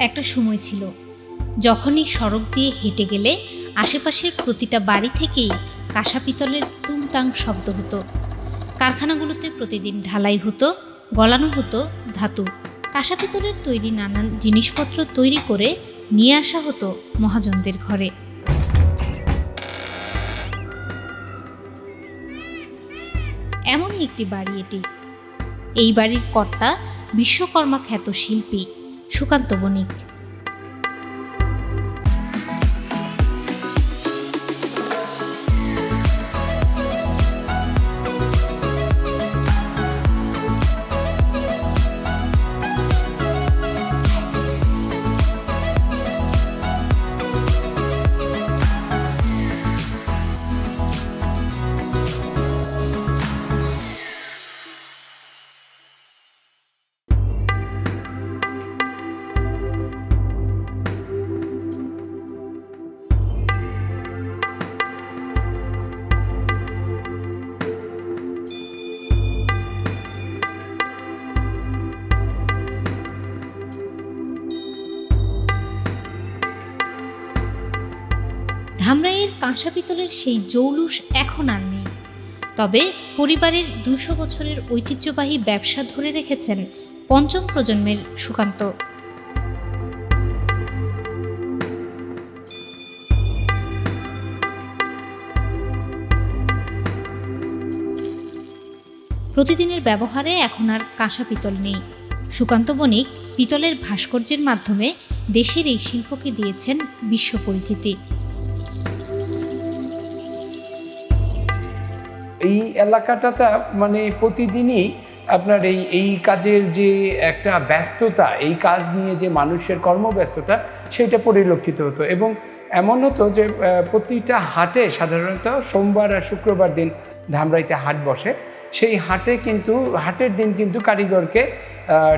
একটা সময় ছিল। যখনই সড়ক দিয়ে হেঁটে গেলে আশেপাশের প্রতিটা বাড়ি থেকেই কাঁসা পিতলের টুংটাং শব্দ হতো। কারখানাগুলোতে প্রতিদিন ঢালাই হতো, গলানো হতো ধাতু। কাঁসা পিতলের তৈরি নানান জিনিসপত্র তৈরি করে নিয়ে আসা হতো মহাজনদের ঘরে। এমনই একটি বাড়ি এটি। এই বাড়ির কর্তা বিশ্বকর্মা খ্যাত শিল্পী। সুকান্ত বণিক। কাঁসা পিতলের সেই জৌলুস এখন আর নেই। তবে পরিবারের দুশো বছরের ঐতিহ্যবাহী ব্যবসা ধরে রেখেছেন পঞ্চম প্রজন্মের সুকান্ত। প্রতিদিনের ব্যবহারে এখন আর কাঁসা পিতল নেই। সুকান্ত বণিক পিতলের ভাস্কর্যের মাধ্যমে দেশের এই শিল্পকে দিয়েছেন বিশ্ব পরিচিতি এই এলাকাটাতে মানে প্রতিদিনই আপনার এই এই কাজের যে একটা ব্যস্ততা, এই কাজ নিয়ে যে মানুষের কর্মব্যস্ততা, সেটা পরিলক্ষিত হতো। এবং এমন হতো যে প্রতিটা হাটে সাধারণত সোমবার আর শুক্রবার দিন ধামরাইতে হাট বসে। সেই হাটে কিন্তু, হাটের দিন কিন্তু কারিগরকে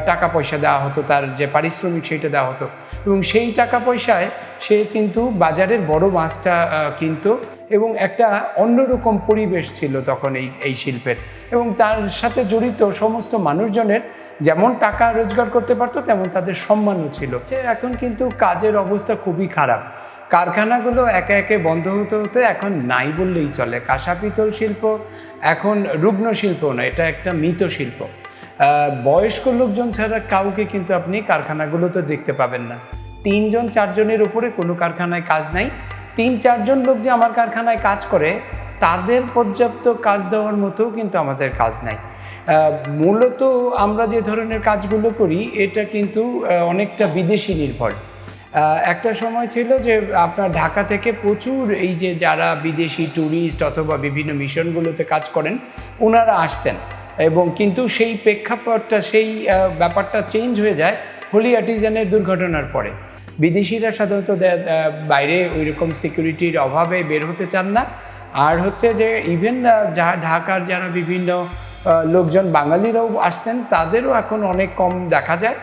টাকা পয়সা দেওয়া হতো, তার যে পারিশ্রমিক সেইটা দেওয়া হতো। এবং সেই টাকা পয়সায় সে কিন্তু বাজারের বড় মাছটা কিনতো এবং একটা অন্যরকম পরিবেশ ছিল তখন এই এই শিল্পের। এবং তার সাথে জড়িত সমস্ত মানুষজনের যেমন টাকা রোজগার করতে পারতো, তেমন তাদের সম্মানও ছিল। এখন কিন্তু কাজের অবস্থা খুবই খারাপ। কারখানাগুলো একে একে বন্ধ হতে হতে এখন নাই বললেই চলে। কাঁসা পিতল শিল্প এখন রুগ্ন শিল্প না এটা একটা মৃত শিল্প। বয়স্ক লোকজন ছাড়া কাউকে কিন্তু আপনি কারখানাগুলোতে দেখতে পাবেন না। তিনজন, চারজনের উপরে কোনো কারখানায় কাজ নাই। তিন, চারজন লোক যে আমার কারখানায় কাজ করে, তাদের পর্যাপ্ত কাজ দেওয়ার মতো কিন্তু আমাদের কাজ নাই। মূলত আমরা যে ধরনের কাজগুলো করি, এটা কিন্তু অনেকটা বিদেশি নির্ভর। একটা সময় ছিল যে আপনার ঢাকা থেকে প্রচুর এই যে যারা বিদেশি ট্যুরিস্ট অথবা বিভিন্ন মিশনগুলোতে কাজ করেন, ওনারা আসতেন। এবং কিন্তু সেই প্রেক্ষাপটটা, সেই ব্যাপারটা চেঞ্জ হয়ে যায় হোলি আর্টিজানের দুর্ঘটনার পরে। বিদেশিরা সাধারণত বাইরে ওই রকম সিকিউরিটির অভাবে বের হতে চান না। আর হচ্ছে যে ইভেন ঢাকার যারা বিভিন্ন লোকজন বাঙালিরাও আসতেন, তাদেরও এখন অনেক কম দেখা যায়।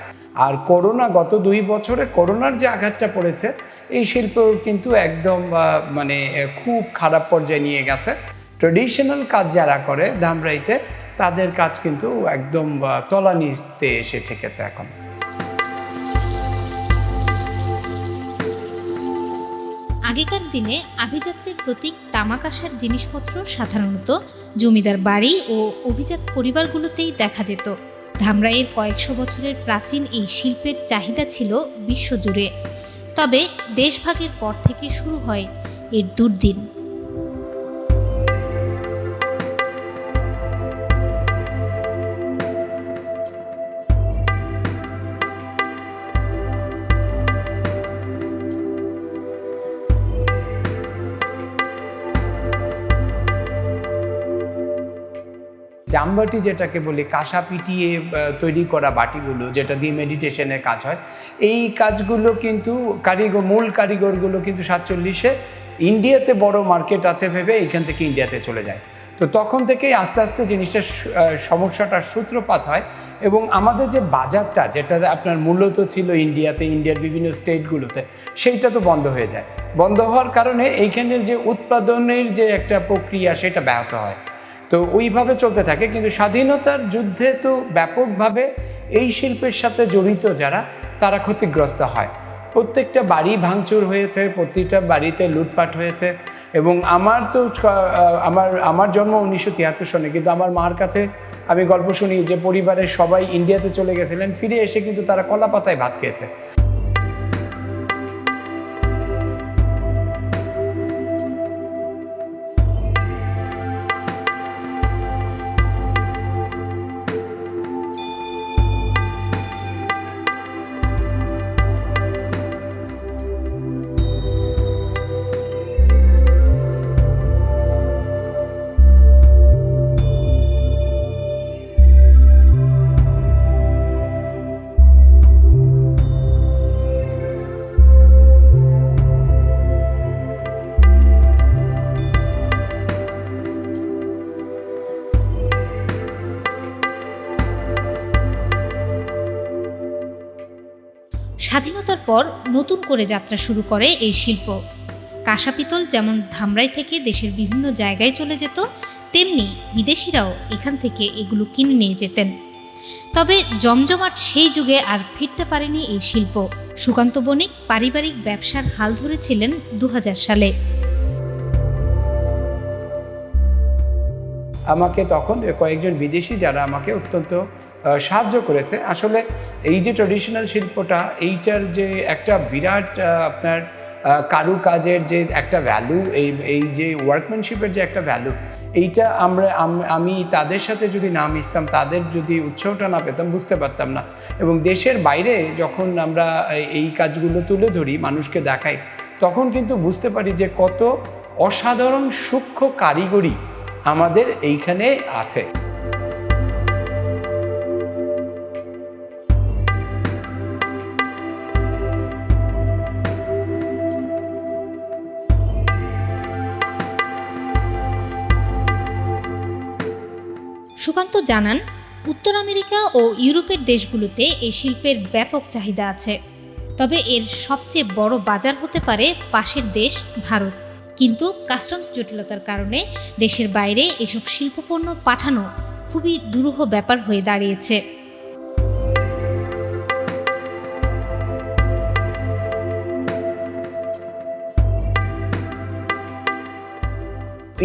আর করোনা, গত দুই বছরে করোনার যে আঘাতটা পড়েছে, এই শিল্প কিন্তু একদম মানে খুব খারাপ পর্যায়ে নিয়ে গেছে। ট্রেডিশনাল কাজ যারা করে ধামরাইতে, তাদের কাজ কিন্তু একদম তলানিতে এসে ঠেকেছে এখন। আগেকার দিনে আভিজাত্যের প্রতীক তামাক আসার জিনিসপত্র সাধারণত জমিদার বাড়ি ও অভিজাত পরিবারগুলোতেই দেখা যেত। ধামরাইয়ের কয়েকশো বছরের প্রাচীন এই শিল্পের চাহিদা ছিল বিশ্বজুড়ে। তবে দেশভাগের পর থেকে শুরু হয় এর দুর্দিন। জামবাটি যেটাকে বলি, কাঁসা পিটিয়ে তৈরি করা বাটিগুলো, যেটা দিয়ে মেডিটেশনের কাজ হয়, এই কাজগুলো কিন্তু কারিগর, মূল কারিগরগুলো কিন্তু সাতচল্লিশে ইন্ডিয়াতে বড় মার্কেট আছে ভেবে এইখান থেকে ইন্ডিয়াতে চলে যায়। তো তখন থেকেই আস্তে আস্তে জিনিসটা সমস্যাটার সূত্রপাত হয় এবং আমাদের যে বাজারটা, যেটা আপনার মূলত ছিল ইন্ডিয়াতে ইন্ডিয়ার বিভিন্ন স্টেটগুলোতে সেইটা তো বন্ধ হয়ে যায়। বন্ধ হওয়ার কারণে এইখানের যে উৎপাদনের যে একটা প্রক্রিয়া, সেটা ব্যাহত হয়। তো ওইভাবে চলতে থাকে, কিন্তু স্বাধীনতার যুদ্ধে তো ব্যাপকভাবে এই শিল্পের সাথে জড়িত যারা, তারা ক্ষতিগ্রস্ত হয়। প্রত্যেকটা বাড়ি ভাঙচুর হয়েছে, প্রতিটা বাড়িতে লুটপাট হয়েছে এবং আমার তো আমার আমার জন্ম উনিশশো তিয়াত্তর সনে কিন্তু আমার মার কাছে আমি গল্প শুনি যে পরিবারের সবাই ইন্ডিয়াতে চলে গেছিলেন, ফিরে এসে কিন্তু তারা কলা পাতায় ভাত খেয়েছে। পর নতুন করে যাত্রা শুরু করে এই শিল্প। কাঁসা পিতল যেমন ধামরাই থেকে দেশের বিভিন্ন জায়গায় চলে যেত, তেমনি বিদেশিরাও এখান থেকে এগুলো কিনে নিয়ে যেতেন। তবে জমজমাট সেই যুগে আর ফিরতে পারেনি এই শিল্প। সুকান্ত বণিক পারিবারিক ব্যবসার হাল ধরেছিলেন দু হাজার সালে। আমাকে তখন কয়েকজন বিদেশি যারা আমাকে অত্যন্ত সাহায্য করেছে। আসলে এই যে ট্রেডিশনাল শিল্পটা, এইটার যে একটা বিরাট আপনার কারুকাজের যে একটা ভ্যালু এই এই যে ওয়ার্কম্যানশিপের যে একটা ভ্যালু এইটা আমরা, আমি তাদের সাথে যদি না মিশতাম, তাদের যদি উৎসাহটা না পেতাম, বুঝতে পারতাম না। এবং দেশের বাইরে যখন আমরা এই কাজগুলো তুলে ধরি, মানুষকে দেখাই, তখন কিন্তু বুঝতে পারি যে কত অসাধারণ সূক্ষ্ম কারিগরি আমাদের এইখানে আছে। সুকান্ত জানান, উত্তর আমেরিকা ও ইউরোপের দেশগুলোতে এই শিল্পের ব্যাপক চাহিদা আছে। তবে এর সবচেয়ে বড় বাজার হতে পারে পাশের দেশ, ভারত। কিন্তু কাস্টমস জটিলতার কারণে দেশের বাইরে এসব শিল্পপণ্য পাঠানো খুবই দুরূহ ব্যাপার হয়ে দাঁড়িয়েছে।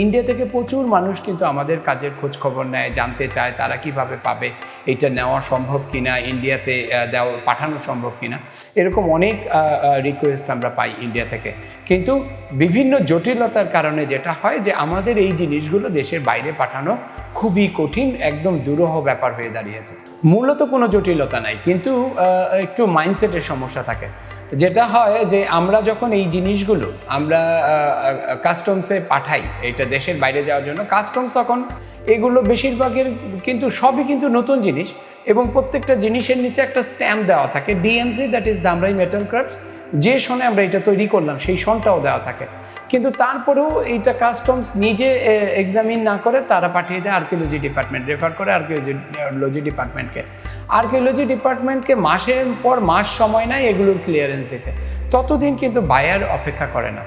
ইন্ডিয়া থেকে প্রচুর মানুষ কিন্তু আমাদের কাজের খোঁজ খবর নেয়, জানতে চায় তারা কীভাবে পাবে, এটা নেওয়া সম্ভব কিনা ইন্ডিয়াতে দেওয়া, পাঠানো সম্ভব কিনা। এরকম অনেক রিকোয়েস্ট আমরা পাই ইন্ডিয়া থেকে। কিন্তু বিভিন্ন জটিলতার কারণে যেটা হয় যে আমাদের এই জিনিসগুলো দেশের বাইরে পাঠানো খুবই কঠিন, একদম দুরূহ ব্যাপার হয়ে দাঁড়িয়েছে। মূলত কোনো জটিলতা নাই, কিন্তু একটু মাইন্ডসেটের সমস্যা থাকে। যেটা হয় যে আমরা যখন এই জিনিসগুলো আমরা কাস্টমসে পাঠাই এটা দেশের বাইরে যাওয়ার জন্য কাস্টমস তখন এগুলো বেশিরভাগের কিন্তু সবই কিন্তু নতুন জিনিস এবং প্রত্যেকটা জিনিসের নিচে একটা স্ট্যাম্প দেওয়া থাকে DMC that is Dhamrai metal crafts যে সনে আমরা এটা তৈরি করলাম সেই সনটাও দেওয়া থাকে। কিন্তু তারপরেও এইটা কাস্টমস নিজে এক্সামিন না করে তারা পাঠিয়ে দেয় আর্কিওলজি ডিপার্টমেন্ট রেফার করে আর্কিওলজি ডিপার্টমেন্টকে আর্কিওলজি ডিপার্টমেন্টকে মাসের পর মাস সময় নেয় এগুলোর ক্লিয়ারেন্স দিতে। ততদিন কিন্তু বায়ার অপেক্ষা করে না।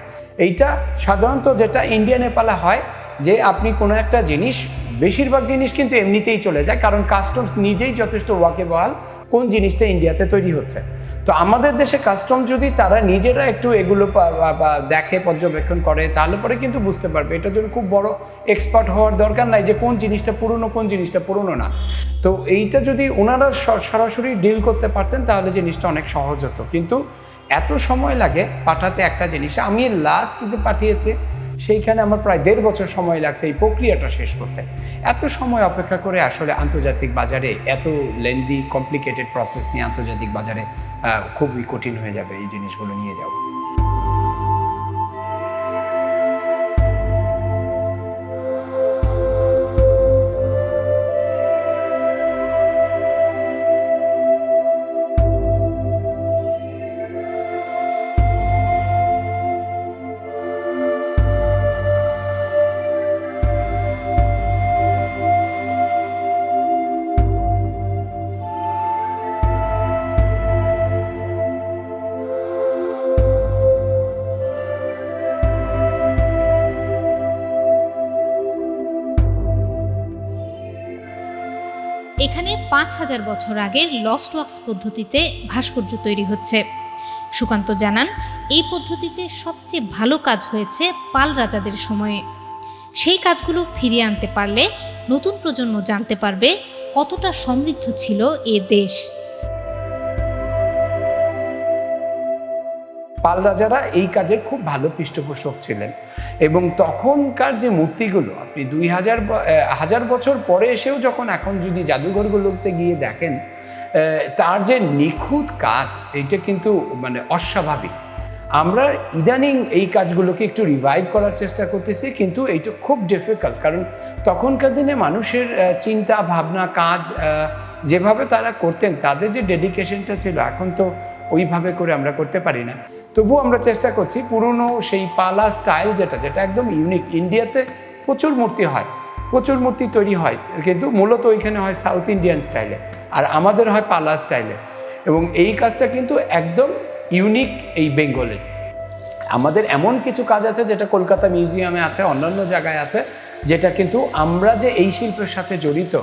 এইটা সাধারণত যেটা ইন্ডিয়া নেপালে হয় যে আপনি কোনো একটা জিনিস, বেশিরভাগ জিনিস কিন্তু এমনিতেই চলে যায়, কারণ কাস্টমস নিজেই যথেষ্ট ওয়াকেবহাল কোন জিনিসটা ইন্ডিয়াতে তৈরি হচ্ছে। তো আমাদের দেশে কাস্টম যদি তারা নিজেরা একটু এগুলো দেখে, পর্যবেক্ষণ করে, তাহলে পরে কিন্তু বুঝতে পারবে। এটার জন্য খুব বড় এক্সপার্ট হওয়ার দরকার নাই যে কোন জিনিসটা পুরনো, কোন জিনিসটা পুরনো না। তো এইটা যদি ওনারা সরাসরি ডিল করতে পারতেন, তাহলে জিনিসটা অনেক সহজ হতো। কিন্তু এত সময় লাগে পাঠাতে একটা জিনিস। আমি লাস্ট যে পাঠিয়েছি সেইখানে আমার প্রায় দেড় বছর সময় লাগছে এই প্রক্রিয়াটা শেষ করতে। এত সময় অপেক্ষা করে আসলে আন্তর্জাতিক বাজারে এত লেন্দি কমপ্লিকেটেড প্রসেস নিয়ে আন্তর্জাতিক বাজারে খুবই কঠিন হয়ে যাবে এই জিনিসগুলো নিয়ে যাওয়া। পাঁচ হাজার বছর আগের লস্ট ওয়াক্স পদ্ধতিতে ভাস্কর্য তৈরি হচ্ছে। সুকান্ত জানান, এই পদ্ধতিতে সবচেয়ে ভালো কাজ হয়েছে পাল রাজাদের সময়ে। সেই কাজগুলো ফিরিয়ে আনতে পারলে নতুন প্রজন্ম জানতে পারবে কতটা সমৃদ্ধ ছিল এ দেশ। পাল রাজারা এই কাজের খুব ভালো পৃষ্ঠপোষক ছিলেন। এবং তখনকার যে মূর্তিগুলো, আপনি দুই হাজার হাজার বছর পরে এসেও যখন এখন যদি জাদুঘরগুলোতে গিয়ে দেখেন তার যে নিখুঁত কাজ এটা কিন্তু মানে অস্বাভাবিক। আমরা ইদানিং এই কাজগুলোকে একটু রিভাইভ করার চেষ্টা করতেছি, কিন্তু এইটা খুব ডিফিকাল্ট কারণ তখনকার দিনে মানুষের চিন্তা, ভাবনা, কাজ যেভাবে তারা করতেন, তাদের যে ডেডিকেশনটা ছিল, এখন তো ওইভাবে করে আমরা করতে পারি না। তবুও আমরা চেষ্টা করছি পুরনো সেই পালা স্টাইল যেটা যেটা একদম ইউনিক ইন্ডিয়াতে প্রচুর মূর্তি হয়, প্রচুর মূর্তি তৈরি হয়, কিন্তু মূলত ওইখানে হয় সাউথ ইন্ডিয়ান স্টাইলে আর আমাদের হয় পালা স্টাইলে এবং এই কাজটা কিন্তু একদম ইউনিক এই বেঙ্গলের আমাদের এমন কিছু কাজ আছে যেটা কলকাতা মিউজিয়ামে আছে, অন্যান্য জায়গায় আছে, যেটা কিন্তু আমরা যে এই শিল্পের সাথে জড়িত,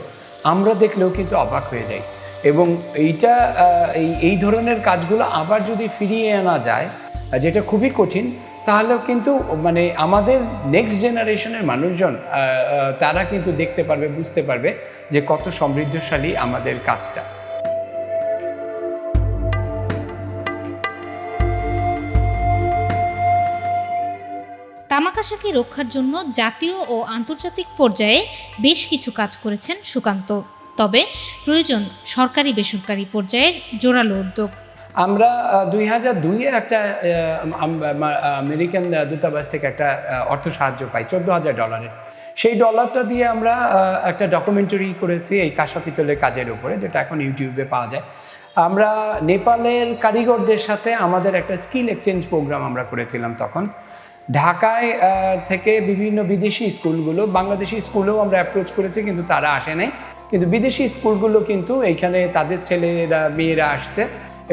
আমরা দেখলেও কিন্তু অবাক হয়ে যাই। এবং এইটা এই এই ধরনের কাজগুলো আবার যদি ফিরিয়ে আনা যায় যেটা খুবই কঠিন, তাহলেও কিন্তু মানে আমাদের নেক্সট জেনারেশনের মানুষজন তারা কিন্তু দেখতে পারবে, বুঝতে পারবে যে কত সমৃদ্ধশালী আমাদের কাজটা। তামাকাশাকে রক্ষার জন্য জাতীয় ও আন্তর্জাতিক পর্যায়ে বেশ কিছু কাজ করেছেন সুকান্ত। তবে প্রয়োজন সরকারি বেসরকারি পর্যায়ের জোরালো উদ্যোগ। আমরা দুই হাজার দুইয়ে একটা আমেরিকান দূতাবাস থেকে একটা অর্থ সাহায্য পাই, চোদ্দ হাজার ডলারের। সেই ডলারটা দিয়ে আমরা একটা ডকুমেন্টারি করেছি এই কাঁসা পিতলের কাজের উপরে, যেটা এখন ইউটিউবে পাওয়া যায়। আমরা নেপালের কারিগরদের সাথে আমাদের একটা স্কিল এক্সচেঞ্জ প্রোগ্রাম আমরা করেছিলাম তখন। ঢাকায় থেকে বিভিন্ন বিদেশি স্কুলগুলো, বাংলাদেশি স্কুলেও আমরা অ্যাপ্রোচ করেছি, কিন্তু তারা আসে নাই। কিন্তু বিদেশি স্কুলগুলো কিন্তু এইখানে তাদের ছেলেরা, মেয়েরা আসছে।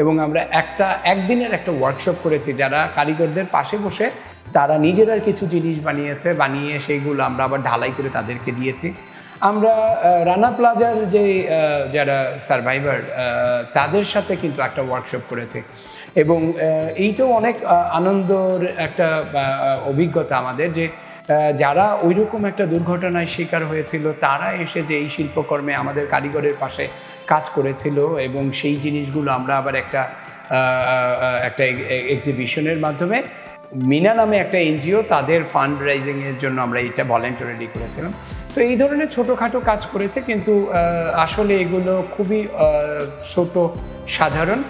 এবং আমরা একটা, একদিনের একটা ওয়ার্কশপ করেছি যারা কারিগরদের পাশে বসে তারা নিজেরা কিছু জিনিস বানিয়েছে, বানিয়ে সেইগুলো আমরা আবার ঢালাই করে তাদেরকে দিয়েছি। আমরা রানা প্লাজার যে যারা সার্ভাইভার তাদের সাথে কিন্তু একটা ওয়ার্কশপ করেছি। এবং এইটাও অনেক আনন্দর একটা অভিজ্ঞতা আমাদের যে যারা ওইরকম একটা দুর্ঘটনায় শিকার হয়েছিল, তারা এসে যে এই শিল্পকর্মে আমাদের কারিগরের পাশে কাজ করেছিল এবং সেই জিনিসগুলো আমরা আবার একটা একটা এক্সিবিশনের মাধ্যমে, মিনা নামে একটা এনজিও তাদের ফান্ড রাইজিংয়ের জন্য আমরা এটা ভলেন্টারিলি করেছিলাম। তো এই ধরনের ছোটোখাটো কাজ করেছে কিন্তু আসলে এগুলো খুবই ছোট, সাধারণ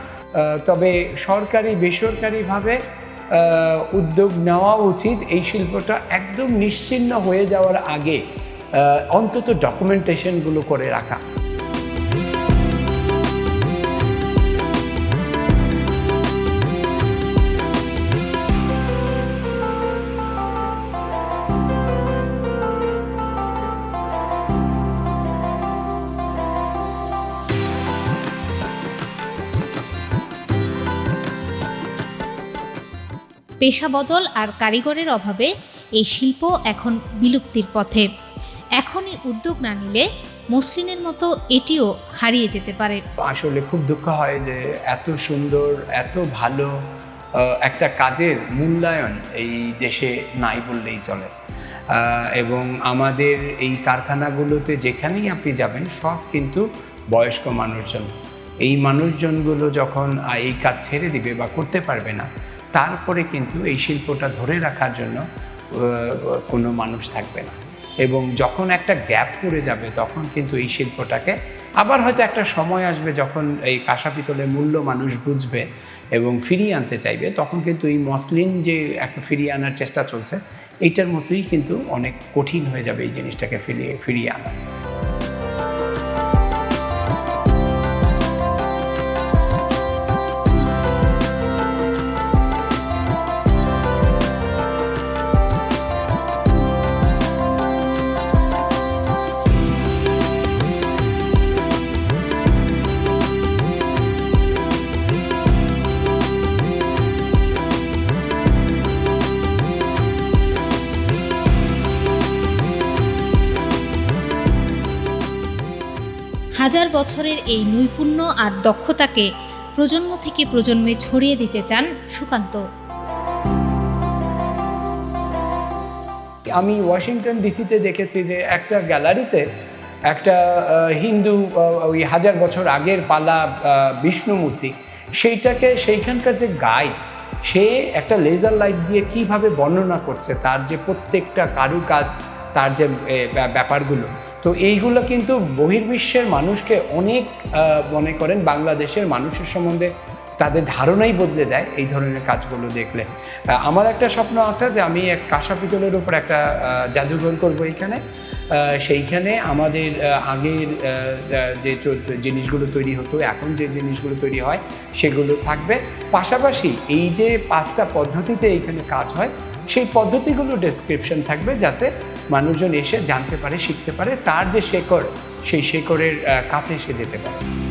তবে সরকারি, বেসরকারিভাবে উদ্যোগ নেওয়া উচিত। এই শিল্পটা একদম নিশ্চিহ্ন হয়ে যাওয়ার আগে অন্তত ডকুমেন্টেশনগুলো করে রাখা। পেশা বদল আর কারিগরের অভাবে এই শিল্প এখন বিলুপ্তির পথে। এখনই উদ্যোগ না নিলে মসলিনের মতো এটিও হারিয়ে যেতে পারে। আসলে খুব দুঃখ হয় যে এত সুন্দর, এত ভালো একটা কাজের মূল্যায়ন এই দেশে নাই বললেই চলে। এবং আমাদের এই কারখানাগুলোতে যেখানেই আপনি যাবেন, সব কিন্তু বয়স্ক মানুষজন। এই মানুষজনগুলো যখন এই কাজ ছেড়ে দিবে বা করতে পারবে না তারপরে কিন্তু এই শিল্পটা ধরে রাখার জন্য কোনো মানুষ থাকবে না। এবং যখন একটা গ্যাপ পড়ে যাবে, তখন কিন্তু এই শিল্পটাকে আবার হয়তো একটা সময় আসবে যখন এই কাঁসা পিতলের মূল্য মানুষ বুঝবে এবং ফিরিয়ে আনতে চাইবে, তখন কিন্তু এই মসলিন যে একটা ফিরিয়ে আনার চেষ্টা চলছে, এইটার মতোই কিন্তু অনেক কঠিন হয়ে যাবে এই জিনিসটাকে ফিরিয়ে ফিরিয়ে আনা। হাজার বছরের এই নৈপুণ্য আর দক্ষতাকে প্রজন্ম থেকে প্রজন্মে ছড়িয়ে দিতে চান সুকান্ত। আমি ওয়াশিংটন ডিসিতে দেখেছি যে একটা গ্যালারিতে একটা হিন্দু ওই হাজার বছর আগের পালা বিষ্ণু মূর্তি, সেইটাকে, সেইখানকার যে গাইড, সে একটা লেজার লাইট দিয়ে কীভাবে বর্ণনা করছে, তার যে প্রত্যেকটা কারুকাজ, তার যে ব্যা- ব্যাপারগুলো তো এইগুলো কিন্তু বহির্বিশ্বের মানুষকে অনেক মনে করেন বাংলাদেশের মানুষের সম্বন্ধে তাদের ধারণাই বদলে দেয় এই ধরনের কাজগুলো দেখলে। আমার একটা স্বপ্ন আছে যে আমি এক কাঁসা পিতলের উপর একটা জাদুঘর করব এইখানে সেইখানে আমাদের আগের যে জিনিসগুলো তৈরি হতো, এখন যে জিনিসগুলো তৈরি হয় সেগুলো থাকবে। পাশাপাশি এই যে পাঁচটা পদ্ধতিতে এইখানে কাজ হয়, সেই পদ্ধতিগুলো ডেসক্রিপশন থাকবে যাতে মানুষজন এসে জানতে পারে, শিখতে পারে, তার যে শেকড়, সেই শেকড়ের কাছে এসে যেতে পারে।